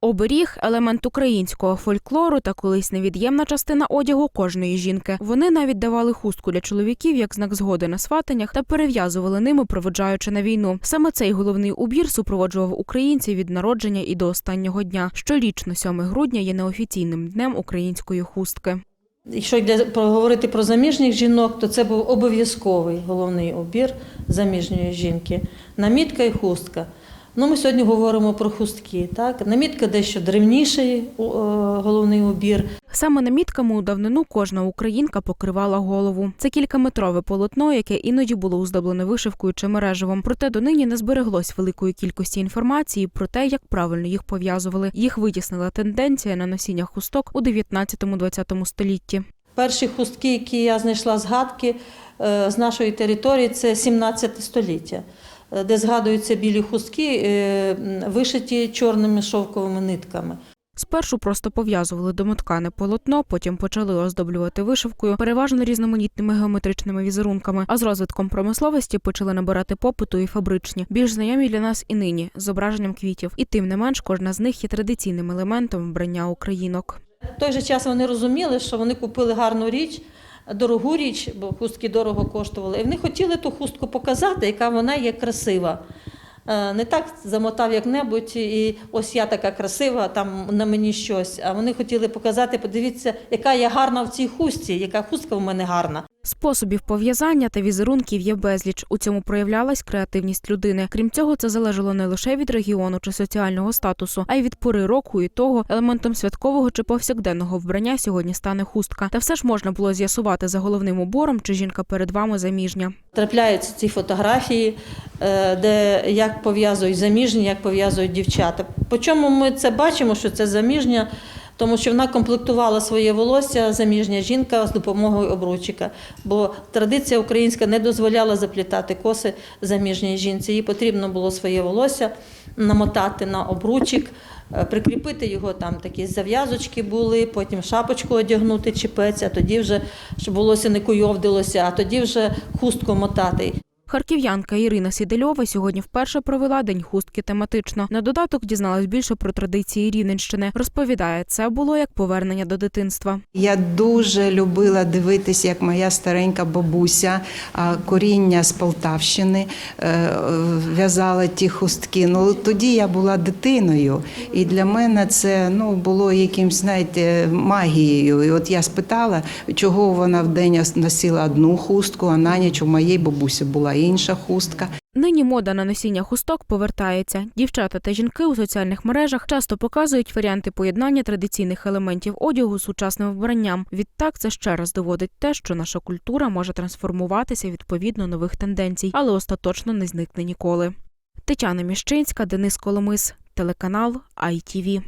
Оберіг елемент українського фольклору та колись невід'ємна частина одягу кожної жінки. Вони навіть давали хустку для чоловіків як знак згоди на сватаннях та перев'язували ними, проводжаючи на війну. Саме цей головний убір супроводжував українців від народження і до останнього дня. Щорічно 7 грудня є неофіційним днем української хустки. Якщо йде проговорити про заміжніх жінок, то це був обов'язковий головний убір заміжньої жінки. Намітка і хустка. Ну, ми сьогодні говоримо про хустки. Так? Намітка дещо древніший головний убір. Саме намітками у давнину кожна українка покривала голову. Це кількаметрове полотно, яке іноді було оздоблене вишивкою чи мереживом. Проте донині не збереглось великої кількості інформації про те, як правильно їх пов'язували. Їх витіснила тенденція на носіння хусток у 19-20 столітті. Перші хустки, які я знайшла згадки е, з нашої території, це 17 століття, е, де згадуються білі хустки, е, вишиті чорними шовковими нитками. Спершу просто пов'язували домоткане полотно, потім почали оздоблювати вишивкою, переважно різноманітними геометричними візерунками. А з розвитком промисловості почали набирати попиту і фабричні, більш знайомі для нас і нині з зображенням квітів. І тим не менш, кожна з них є традиційним елементом вбрання українок. В той же час вони розуміли, що вони купили гарну річ, дорогу річ, бо хустки дорого коштували. І вони хотіли ту хустку показати, яка вона є красива. Е, Не так замотав як-небудь, і ось я така красива, там на мені щось. А вони хотіли показати, подивіться, яка я гарна в цій хустці, яка хустка в мене гарна. Способів пов'язання та візерунків є безліч. У цьому проявлялась креативність людини. Крім цього, це залежало не лише від регіону чи соціального статусу, а й від пори року і того, елементом святкового чи повсякденного вбрання сьогодні стане хустка. Та все ж можна було з'ясувати за головним убором, чи жінка перед вами заміжня. Трапляються ці фотографії, е, де як пов'язують заміжні, як пов'язують дівчата. По чому ми це бачимо, що це заміжня, тому що вона комплектувала своє волосся заміжня жінка з допомогою обручика. Бо традиція українська не дозволяла заплітати коси заміжній жінці. Їй потрібно було своє волосся намотати на обручик. е, Прикріпити його там такі зав'язочки були, потім шапочку одягнути чіпець, а тоді вже щоб волосся не куйовдилося, а тоді вже хустку мотати. Харків'янка Ірина Сідельова сьогодні вперше провела день хустки тематично. На додаток дізналась більше про традиції Рівненщини. Розповідає, це було як повернення до дитинства. Я дуже любила дивитись, як моя старенька бабуся, коріння з Полтавщини, е, в'язала ті хустки. Ну тоді я була дитиною, і для мене це ну було якимсь, знаєте, магією. І от я спитала, чого вона вдень носила одну хустку, а на ніч у моєї бабусі була інша хустка. Нині мода на носіння хусток повертається. Дівчата та жінки у соціальних мережах часто показують варіанти поєднання традиційних елементів одягу з сучасним вбранням. Відтак це ще раз доводить те, що наша культура може трансформуватися відповідно нових тенденцій, але остаточно не зникне ніколи. Тетяна Міщинська, Денис Коломис, телеканал ITV.